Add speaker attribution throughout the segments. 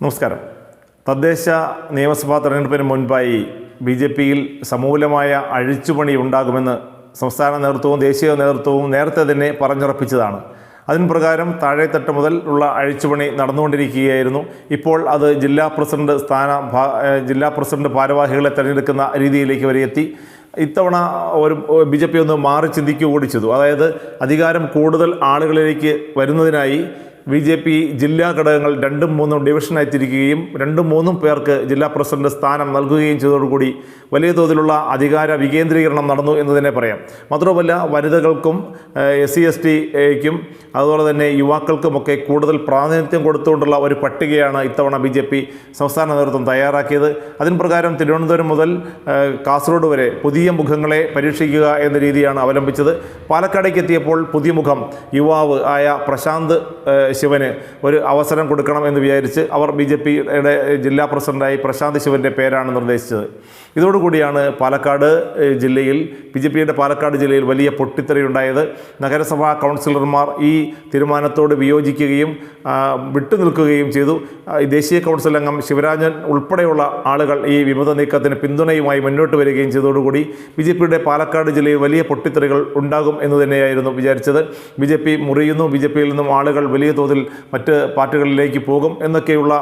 Speaker 1: നമസ്കാരം. തദ്ദേശ നിയമസഭാ തെരഞ്ഞെടുപ്പിന് മുൻപായി ബി ജെ പിയിൽ സമൂലമായ അഴിച്ചുപണി ഉണ്ടാകുമെന്ന് സംസ്ഥാന നേതൃത്വവും ദേശീയ നേതൃത്വവും നേരത്തെ തന്നെ പറഞ്ഞുറപ്പിച്ചതാണ്. അതിന് പ്രകാരം താഴെത്തട്ട് മുതൽ ഉള്ള അഴിച്ചുപണി നടന്നുകൊണ്ടിരിക്കുകയായിരുന്നു. ഇപ്പോൾ അത് ജില്ലാ പ്രസിഡന്റ് സ്ഥാന ജില്ലാ പ്രസിഡന്റ് ഭാരവാഹികളെ തിരഞ്ഞെടുക്കുന്ന രീതിയിലേക്ക് വരെ എത്തി. ഇത്തവണ ഒരു ബി ജെ പി ഒന്ന് മാറി ചിന്തിക്കുക കൂടി ചെയ്തു. അതായത് അധികാരം കൂടുതൽ ആളുകളിലേക്ക് വരുന്നതിനായി ബി ജെ പി ജില്ലാ ഘടകങ്ങൾ രണ്ടും മൂന്നും ഡിവിഷനായി തിരിക്കുകയും രണ്ടും മൂന്നും പേർക്ക് ജില്ലാ പ്രസിഡന്റ് സ്ഥാനം നൽകുകയും ചെയ്തതോടുകൂടി വലിയ തോതിലുള്ള അധികാര വികേന്ദ്രീകരണം നടന്നു എന്ന് തന്നെ പറയാം. മാത്രമല്ല വനിതകൾക്കും എസ് സി എസ് ടിക്കും അതുപോലെ തന്നെ യുവാക്കൾക്കുമൊക്കെ കൂടുതൽ പ്രാതിനിധ്യം കൊടുത്തുകൊണ്ടുള്ള ഒരു പട്ടികയാണ് ഇത്തവണ ബി ജെ പി സംസ്ഥാന നേതൃത്വം തയ്യാറാക്കിയത്. അതിന് പ്രകാരം തിരുവനന്തപുരം മുതൽ കാസർഗോഡ് വരെ പുതിയ മുഖങ്ങളെ പരീക്ഷിക്കുക എന്ന രീതിയാണ് അവലംബിച്ചത്. പാലക്കാടേക്ക് എത്തിയപ്പോൾ പുതിയ മുഖം യുവാവ് ആയ പ്രശാന്ത് ശിവന് ഒരു അവസരം കൊടുക്കണം എന്ന് വിചാരിച്ച് അവർ ബി ജെ പിയുടെ ജില്ലാ പ്രസിഡന്റായി പ്രശാന്ത് ശിവന്റെ പേരാണ് നിർദ്ദേശിച്ചത്. ഇതോടുകൂടിയാണ് പാലക്കാട് ജില്ലയിൽ ബി ജെ പിയുടെ പാലക്കാട് ജില്ലയിൽ വലിയ പൊട്ടിത്തെറിയുണ്ടായത്. നഗരസഭാ കൗൺസിലർമാർ ഈ തീരുമാനത്തോട് വിയോജിക്കുകയും വിട്ടു വിട്ടുനിൽക്കുകയും ചെയ്തു. ദേശീയ കൗൺസിൽ അംഗം ശിവരാജൻ ഉൾപ്പെടെയുള്ള ആളുകൾ ഈ വിമത നീക്കത്തിന് പിന്തുണയുമായി മുന്നോട്ട് വരികയും ചെയ്തതോടുകൂടി ബി ജെ പിയുടെ പാലക്കാട് ജില്ലയിൽ വലിയ പൊട്ടിത്തെറികൾ ഉണ്ടാകും എന്ന് തന്നെയായിരുന്നു വിചാരിച്ചത്. ബി ജെ പി മുറിയുന്നു. ബി ജെ പിയിൽ നിന്നും ആളുകൾ വലിയ തോതിൽ മറ്റ് പാർട്ടികളിലേക്ക് പോകും എന്നൊക്കെയുള്ള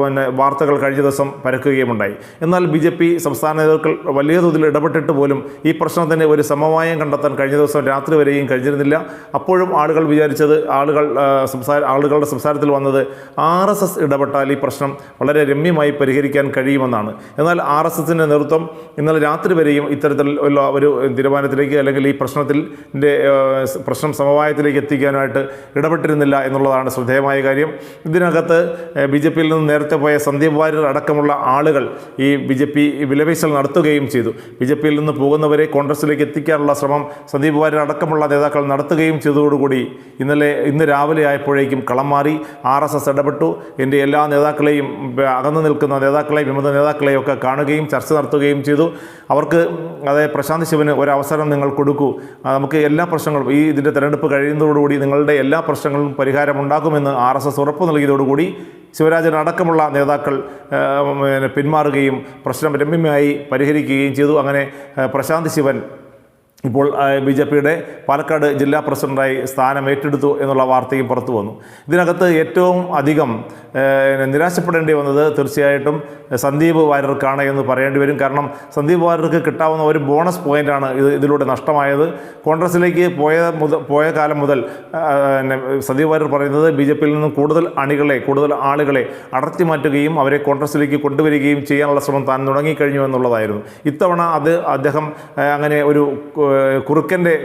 Speaker 1: പിന്നെ വാർത്തകൾ കഴിഞ്ഞ ദിവസം പരക്കുകയുമുണ്ടായി. എന്നാൽ ബി ജെ പി സംസ്ഥാന നേതാക്കൾ വലിയ തോതിൽ ഇടപെട്ടിട്ട് പോലും ഈ പ്രശ്നത്തിന് ഒരു സമവായം കണ്ടെത്താൻ കഴിഞ്ഞ ദിവസം രാത്രി വരെയും കഴിഞ്ഞിരുന്നില്ല. അപ്പോഴും ആളുകൾ വിചാരിച്ചത് ആളുകൾ സംസാര ആളുകളുടെ സംസാരത്തിൽ വന്നത് ആർ എസ് എസ് ഇടപെട്ടാൽ ഈ പ്രശ്നം വളരെ രമ്യമായി പരിഹരിക്കാൻ കഴിയുമെന്നാണ്. എന്നാൽ ആർ എസ് എസിന്റെ നേതൃത്വം ഇന്നലെ രാത്രി വരെയും ഇത്തരത്തിൽ ഉള്ള ഒരു തീരുമാനത്തിലേക്ക് അല്ലെങ്കിൽ ഈ പ്രശ്നത്തിന്റെ പ്രശ്നം സമവായത്തിലേക്ക് എത്തിക്കാനായിട്ട് ഇടപെട്ടിരുന്നില്ല എന്നുള്ളതാണ് ശ്രദ്ധേയമായ കാര്യം. ഇതിനകത്ത് ബി ജെ പിയിൽ നിന്ന് നേരത്തെ പോയ സന്ദീപ് വാര്യർ അടക്കമുള്ള ആളുകൾ ഈ ബി ജെ പി വിലപേശൽ നടത്തുകയും ചെയ്തു. ബി ജെ പിയിൽ നിന്ന് പോകുന്നവരെ കോൺഗ്രസിലേക്ക് എത്തിക്കാനുള്ള ശ്രമം സന്ദീപ് വാര്യർ അടക്കമുള്ള നേതാക്കൾ നടത്തുകയും ചെയ്തതോടുകൂടി ഇന്നലെ ഇന്ന് രാവിലെ ആയപ്പോഴേക്കും കളം മാറി ആർ എസ് എസ് ഇടപെട്ടു. എന്റെ എല്ലാ നേതാക്കളെയും അകന്നു നിൽക്കുന്ന നേതാക്കളെയും വിമത നേതാക്കളെയും ഒക്കെ കാണുകയും ചർച്ച നടത്തുകയും ചെയ്തു. അവർക്ക് അതായത് പ്രശാന്ത് ശിവന് ഒരവസരം നിങ്ങൾ കൊടുക്കൂ. നമുക്ക് എല്ലാ പ്രശ്നങ്ങളും ഈ ഇതിന്റെ തെരഞ്ഞെടുപ്പ് കഴിയുന്നതോടുകൂടി നിങ്ങളുടെ എല്ലാ പ്രശ്നങ്ങളും പരിഹാരമുണ്ടാകുമെന്ന് ആർ എസ് എസ് ഉറപ്പ് നൽകിയതോടുകൂടി ശിവരാജൻ അടക്കമുള്ള നേതാക്കൾ പിന്മാറുകയും പ്രശ്നം രമ്യമായി പരിഹരിക്കുകയും ചെയ്തു. അങ്ങനെ പ്രശാന്ത് ശിവൻ ഇപ്പോൾ ബി ജെ പിയുടെ പാലക്കാട് ജില്ലാ പ്രസിഡന്റായി സ്ഥാനം ഏറ്റെടുത്തു എന്നുള്ള വാർത്തയും പുറത്തു വന്നു. ഇതിനകത്ത് ഏറ്റവും അധികം നിരാശപ്പെടേണ്ടി വന്നത് തീർച്ചയായിട്ടും സന്ദീപ് വാര്യർക്കാണ് എന്ന് പറയേണ്ടി വരും. കാരണം സന്ദീപ് വാര്യർക്ക് കിട്ടാവുന്ന ഒരു ബോണസ് പോയിന്റാണ് ഇത് ഇതിലൂടെ നഷ്ടമായത്. കോൺഗ്രസിലേക്ക് പോയ മുതൽ പോയ കാലം മുതൽ സന്ദീപ് വാര്യർ പറയുന്നത് ബി ജെ പിയിൽ നിന്നും കൂടുതൽ അണികളെ കൂടുതൽ ആളുകളെ അടർത്തി മാറ്റുകയും അവരെ കോൺഗ്രസിലേക്ക് കൊണ്ടുവരികയും ചെയ്യാനുള്ള ശ്രമം താൻ തുടങ്ങിക്കഴിഞ്ഞു എന്നുള്ളതായിരുന്നു. ഇത്തവണ അത് അദ്ദേഹം അങ്ങനെ ഒരു ഏഹ്,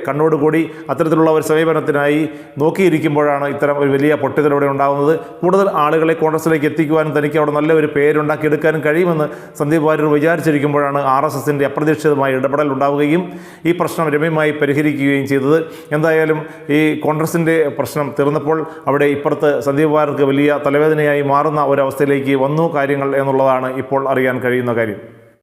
Speaker 1: കണ്ണോട് കൂടി അത്തരത്തിലുള്ള ഒരു സമീപനത്തിനായി നോക്കിയിരിക്കുമ്പോഴാണ് ഇത്തരം ഒരു വലിയ പൊട്ടിത്തെറിവിടെ ഉണ്ടാകുന്നത് കൂടുതൽ ആളുകളെ കോൺഗ്രസിലേക്ക് എത്തിക്കുവാനും തനിക്ക് അവിടെ നല്ലൊരു പേരുണ്ടാക്കിയെടുക്കാനും കഴിയുമെന്ന് സന്ദീപ് വാര്യർ വിചാരിച്ചിരിക്കുമ്പോഴാണ് ആർ എസ് എസിന്റെ അപ്രതീക്ഷിതമായ ഇടപെടൽ ഉണ്ടാവുകയും ഈ പ്രശ്നം രമ്യമായി പരിഹരിക്കുകയും ചെയ്തത്. എന്തായാലും ഈ കോൺഗ്രസിന്റെ പ്രശ്നം തീർന്നപ്പോൾ അവിടെ ഇപ്പുറത്ത് സന്ദീപ് വാര്യർക്ക് വലിയ തലവേദനയായി മാറുന്ന ഒരവസ്ഥയിലേക്ക് വന്നു കാര്യങ്ങൾ എന്നുള്ളതാണ് ഇപ്പോൾ അറിയാൻ കഴിയുന്ന കാര്യം.